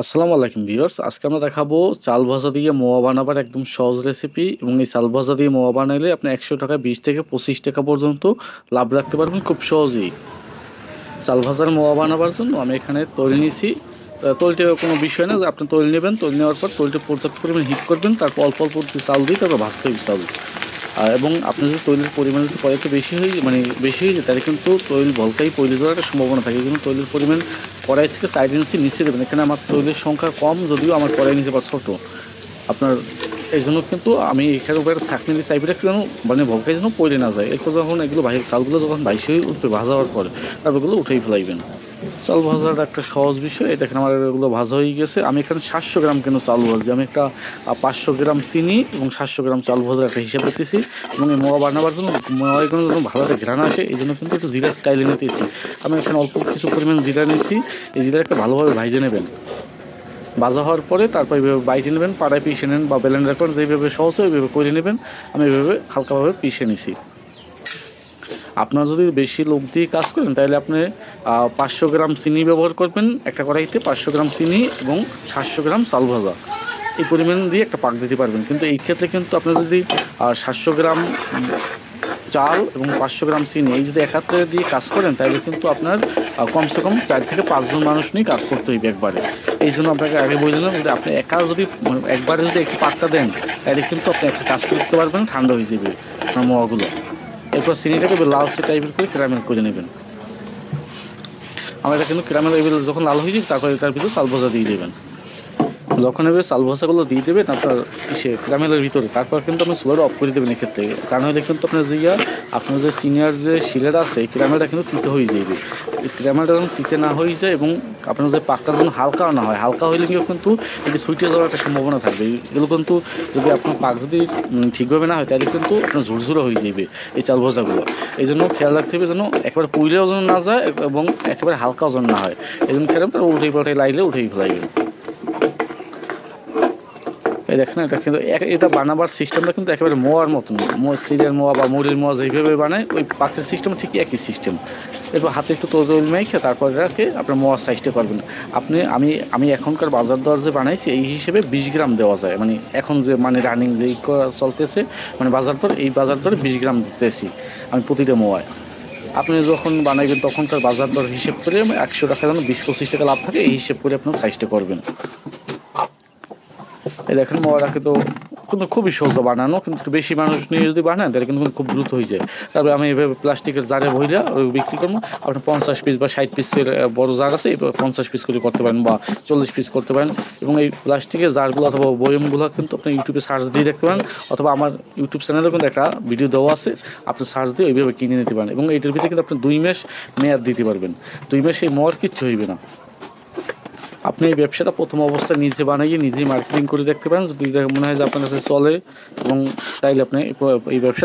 আসসালামু আলাইকুম ভিউয়ার্স। আজকে আমরা দেখাবো চাল ভাজা দিয়ে মোয়া বানাবার একদম সহজ রেসিপি এবং এই চাল ভাজা দিয়ে মোয়া বানাইলে আপনি একশো টাকা, বিশ থেকে পঁচিশ টাকা পর্যন্ত লাভ রাখতে পারবেন খুব সহজেই। চাল ভাজার মোয়া বানাবার জন্য আমি এখানে তৈরি নিয়েছি। তৈলটা কোনো বিষয় না যে আপনি তৈল নেবেন, তৈল নেওয়ার পর তৈলটা পর্যাপ্ত পরিমাণে হিট করবেন, তারপর অল্প অল্প চাল দিয়ে তারপর ভাজতে হবে চাল। এবং আপনার যদি তৈলের পরিমাণ যদি পর্যাপ্ত বেশি হয়ে মানে বেশি হয়ে যায়, তাহলে কিন্তু তৈল ভলকাই পইলে যাওয়ার একটা সম্ভাবনা থাকে। কিন্তু তৈলের পরিমাণ কড়াই থেকে সাইড ইঞ্চি নিচে দেবেন। এখানে আমার তৈলের সংখ্যা কম, যদিও আমার কড়াই নিচে বা ছোটো। আপনার, এই জন্য কিন্তু আমি এখানে উপরে ছাকনি দিয়ে চাইপে রাখছি যেন মানে ভলকাই যেন পড়ে না যায়। এরপর যখন এগুলো চালগুলো যখন বাইশে উঠবে, ভাজা হওয়ার পরে, তারপর এগুলো উঠেই ফেলাইবেন। চাল ভাজার একটা সহজ বিষয়। এটা এখানে আমার এগুলো ভাজা হয়ে গেছে। আমি এখানে সাতশো গ্রাম কেন চাল ভাজি? আমি একটা পাঁচশো গ্রাম চিনি এবং সাতশো গ্রাম চাল ভাজার একটা হিসাব করতেছি এবং এই মোয়া বানাবার জন্য মোয়াগুলো যেন ভালো একটা ঘ্রাণ আসে। এই জন্য কিন্তু একটু জিরা স্টাইলে নিতেছি। আমি এখানে অল্প কিছু পরিমাণ জিরা নিয়েছি। এই জিরা একটা ভালোভাবে ভাইজে নেবেন। ভাজা হওয়ার পরে তারপর এইভাবে বাইটে নেবেন। পাড়ায় পিষে নেন বা ব্লেন্ডার করেন যেভাবে সহজ হয় ওইভাবে করে নেবেন। আমি এইভাবে হালকাভাবে পিষে নিছি। আপনার যদি বেশি লোক দিয়ে কাজ করেন, তাহলে আপনি পাঁচশো গ্রাম চিনি ব্যবহার করবেন, একটা কড়াইতে পাঁচশো গ্রাম চিনি এবং সাতশো গ্রাম চাল ভাজা। এই পরিমাণ দিয়ে একটা পাক দিতে পারবেন। কিন্তু এই ক্ষেত্রে কিন্তু আপনার যদি সাতশো গ্রাম চাল এবং পাঁচশো গ্রাম চিনি এই যদি একাত্রে দিয়ে কাজ করেন, তাহলে কিন্তু আপনার কমসে কম চার থেকে পাঁচজন মানুষ নিয়ে কাজ করতে হইবে একবারে। এই জন্য আপনাকে আগে বলছিলাম যদি আপনি একা যদি মানে একবারে যদি একটু পাকটা দেন, তাহলে কিন্তু আপনি একটা কাজ করতে পারবেন, ঠান্ডা হয়ে যাবে আপনার মোয়াগুলো। এরপর চিনিটাকে লালচে টাইপের করে ক্যারামেল করে নেবেন। আমার এটা কিন্তু ক্যারামেল এবার যখন লাল হয়ে যাবে, তারপরে তার ভিতরে চাল ভাজা দিয়ে দেবেন। যখন এবার চাল ভাজাগুলো দিয়ে দেবেন আপনার সে ক্যারামেলের ভিতরে, তারপর কিন্তু আপনি সোলার অফ করে দেবেন এক্ষেত্রে। কারণ হলে কিন্তু আপনার যে আপনার যে সিনিয়র যে শিলের আছে, এই ক্যারামেলটা কিন্তু তিতে হয়ে যাবে এই ক্যারামেলটা যখন তিতে না হয়ে যায় এবং আপনার যে পাকটা যেন হালকা না হয়, হালকা হইলে কিন্তু এটি সুইটে যাওয়ার একটা সম্ভাবনা থাকবে। এগুলো কিন্তু যদি আপনার পাক যদি ঠিকভাবে না হয়, তাহলে কিন্তু আপনার ঝুরঝুরে হয়ে যাবে এই চাল ভাজাগুলো এই জন্য খেয়াল রাখতে হবে যেন একেবারে পুইলেও যেন না যায় এবং একেবারে হালকাও যেন না হয়। এই জন্য খেয়াল তারা উঠেই পাল্টাই লাইলে উঠেই ফেলাইবেন। এই দেখেন, এটা কিন্তু এটা বানাবার সিস্টেমটা কিন্তু একেবারে মোয়ার মতন। সিরিয়াল মোয়া বা মুড়ির মোয়া যেভাবে বানায়, ওই পাখির সিস্টেম ঠিক একই সিস্টেম এরপর হাতে একটু তৈল মেখে তারপর রাখে আপনার মোয়ার সাইজটা করবেন। আপনি, আমি আমি এখনকার বাজার দর যে বানাইছি, এই হিসেবে বিশ গ্রাম দেওয়া যায়। মানে এখন যে মানে রানিং যে চলতেছে মানে বাজার দর, এই বাজার দরে বিশ গ্রাম দিতেছি আমি প্রতিটা মোয়ায়। আপনি যখন বানাইবেন, তখনকার বাজার দর হিসেব করে একশো টাকা যেন বিশ পঁচিশ টাকা লাভ থাকে, এই হিসেব করে আপনার সাইজটা করবেন। দেখেন মোয়ারাকে তো কিন্তু খুবই সহজ বানানো, কিন্তু বেশি মানুষ নিয়ে যদি বানান তাহলে কিন্তু খুব দ্রুত হয়ে যায়। তারপরে আমি এভাবে প্লাস্টিকের জারে ওই বিক্রি করব। আপনি পঞ্চাশ পিস বা ষাট পিসের বড় জার আছে পঞ্চাশ পিস করে করতে পারেন বা চল্লিশ পিস করতে পারেন। এবং এই প্লাস্টিকের জারগুলো অথবা বয়মগুলো কিন্তু আপনি ইউটিউবে সার্চ দিয়ে দেখতে পারেন, অথবা আমার ইউটিউব চ্যানেলে কিন্তু একটা ভিডিও দেওয়া আছে, আপনি সার্চ দিয়ে ওইভাবে কিনে নিতে পারেন। এবং এইটার ভিতরে কিন্তু আপনি দুই মাস মেয়াদ দিতে পারবেন। দুই মাস এই মর কিচ্ছু হইবে না। আপনি এই ব্যবসাটা প্রথম অবস্থায় নিজে বানাইয়ে নিজেই মার্কেটিং করে দেখতে পারেন। যদি মনে হয় যে আপনার কাছে চলে এবং তাইলে আপনি এই ব্যবসা